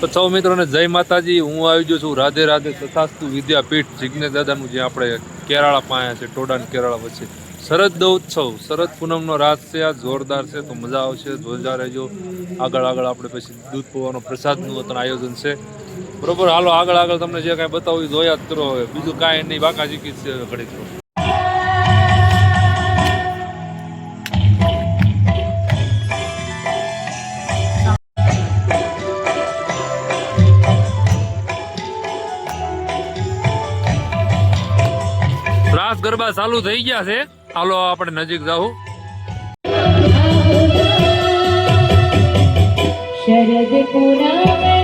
તો સૌ મિત્રોને જય માતાજી, હું આવી ગયો છું રાધે રાધે તથાસ્તુ વિદ્યાપીઠ જિજ્ઞેશ દાદાનું, જે આપણે કેરાળા પાયા છે, ટોડા કેરાળા વચ્ચે. શરદ ઉત્સવ શરદ પૂનમનો રાત છે, આ જોરદાર છે, તો મજા આવશે જોરદાર રહેજો. આગળ આગળ આપણે પછી દૂધ પીવાનો પ્રસાદનું અત્યારે આયોજન છે. બરોબર, હાલો આગળ આગળ તમને જે કાંઈ બતાવું જોયા જ કરો હવે. બીજું કાંઈ નહીં બાકા જીકી છે ઘડીક રાસ ગરબા ચાલુ થઈ ગયા છે. હાલો આપણે નજીક જાવું શરદ પુરાવણી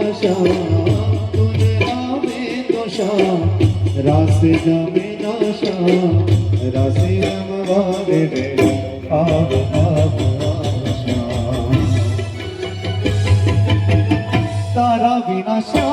আশা তোরে হবে দশা রাসে নামে দশা রাসে নাম রে আব আব তারা বিনাশা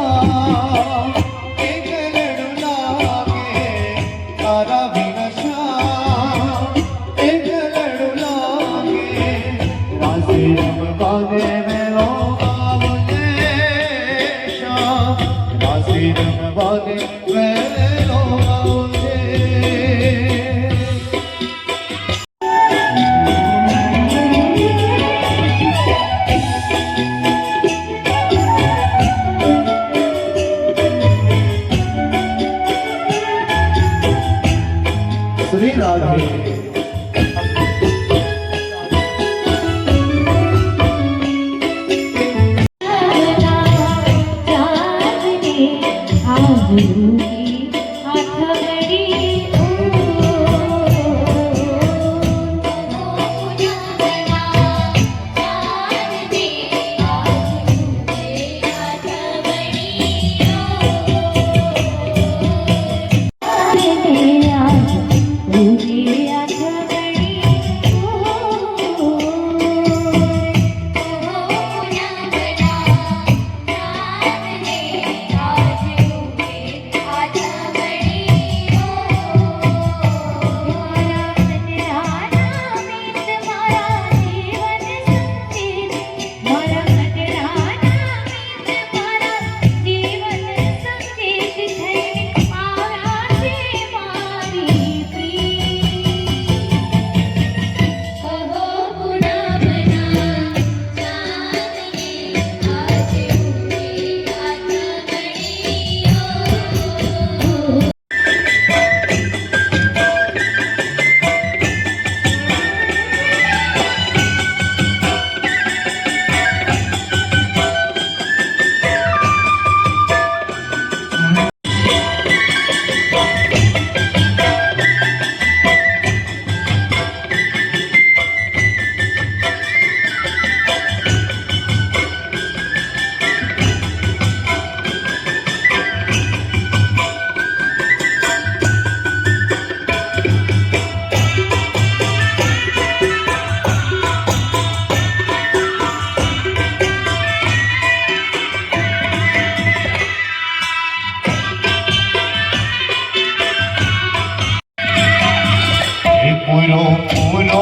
પૂરો પૂરો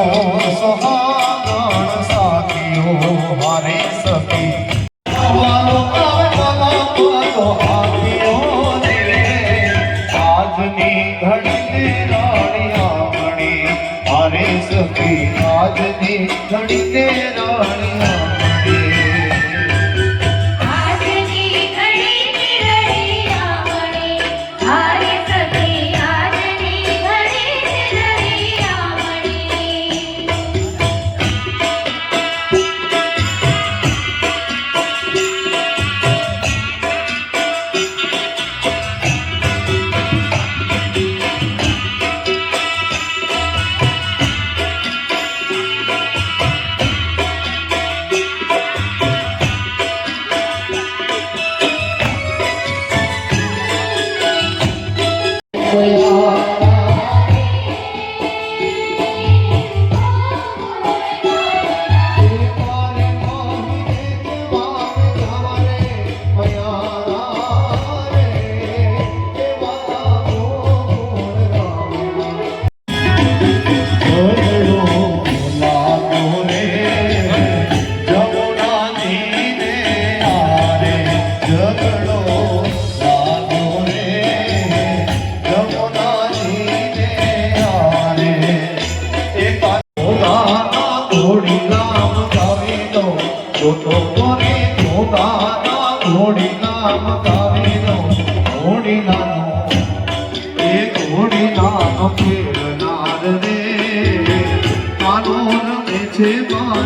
ખેલનાર રે કાનો રમે છે મારી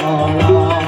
好啦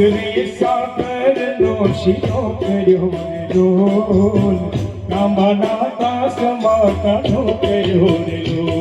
ઉતરી સાગર નો શિરો કર્યો રે ડોલ. કાંબાના દાસ માતાનો કર્યો રે ડોલ.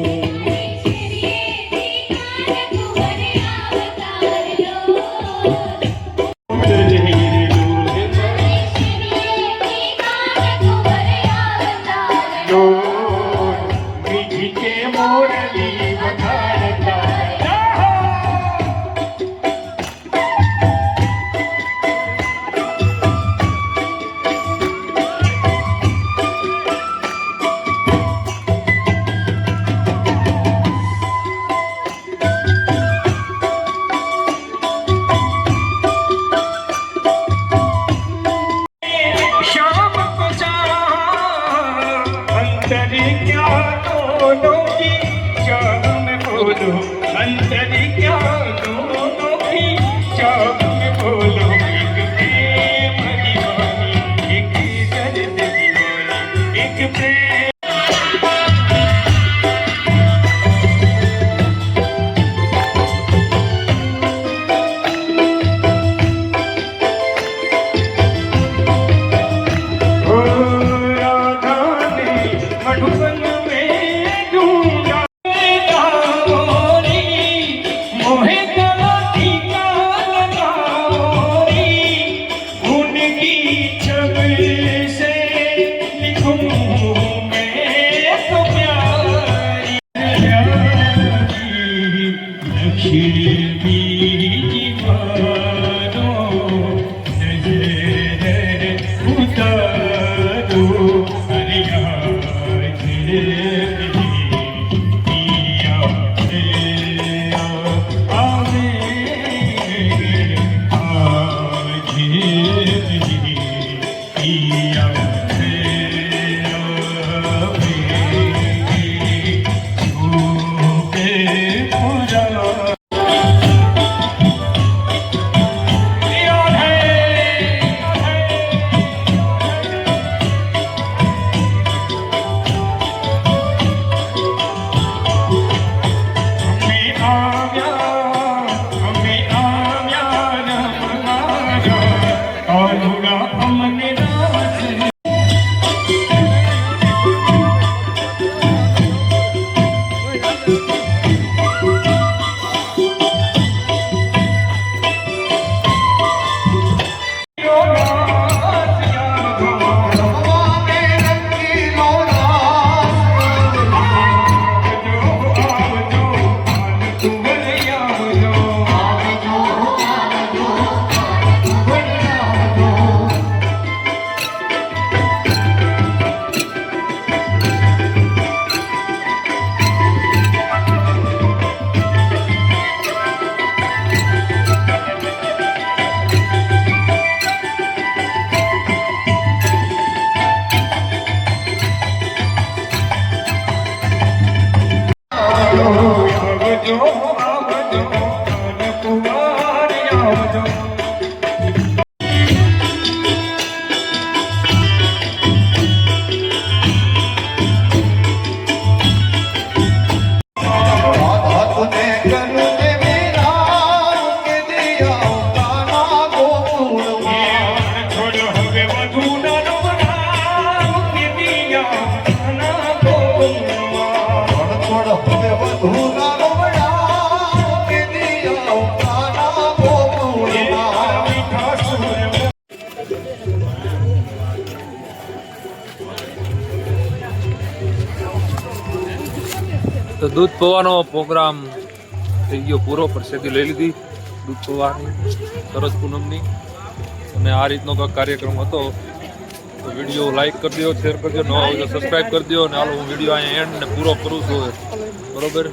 পূজানো દૂધ પવાનો પ્રોગ્રામ થઈ ગયો પૂરો પ્રસિદ્ધિ લઈ લીધી. દૂધ પવાની સરસ પૂનમની. અને આ રીતનો કંઈક કાર્યક્રમ હતો. તો વીડિયો લાઈક કરી દો શેર કરજો ન હોય સબસ્ક્રાઈબ કરી દો અને હાલો હું વીડિયો અહીંયા એન્ડ ને પૂરો કરું છું. બરોબર?